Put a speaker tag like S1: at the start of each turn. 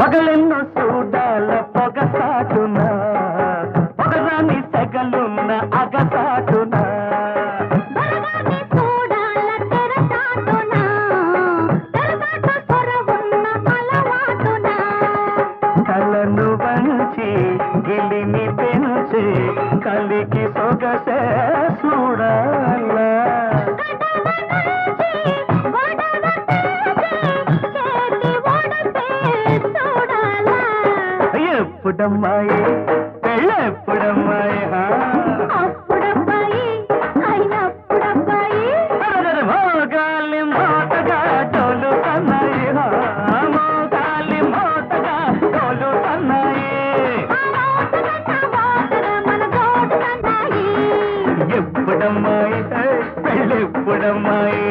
S1: పగలెన్నో చూడాల పొగసాటున పొగరాని సెగలున్న అగసాటున.
S2: దొరగాన్ని చూడాల తెరచాటున తెరచాటు సొరవున్న అలవాటున
S1: కలను వంచి గిలిని పెంచి కలికి సొగసే పెళ్ళెప్పుడమ్మాయి? పెళ్ళెప్పుడమ్మాయి అప్పుడబ్బాయి అయినప్పుడబ్బాయి మోగాలి మోతగా డోలు సన్నాయి మోగాలి ఎప్పుడమ్మాయి? పెళ్ళెప్పుడమ్మాయి?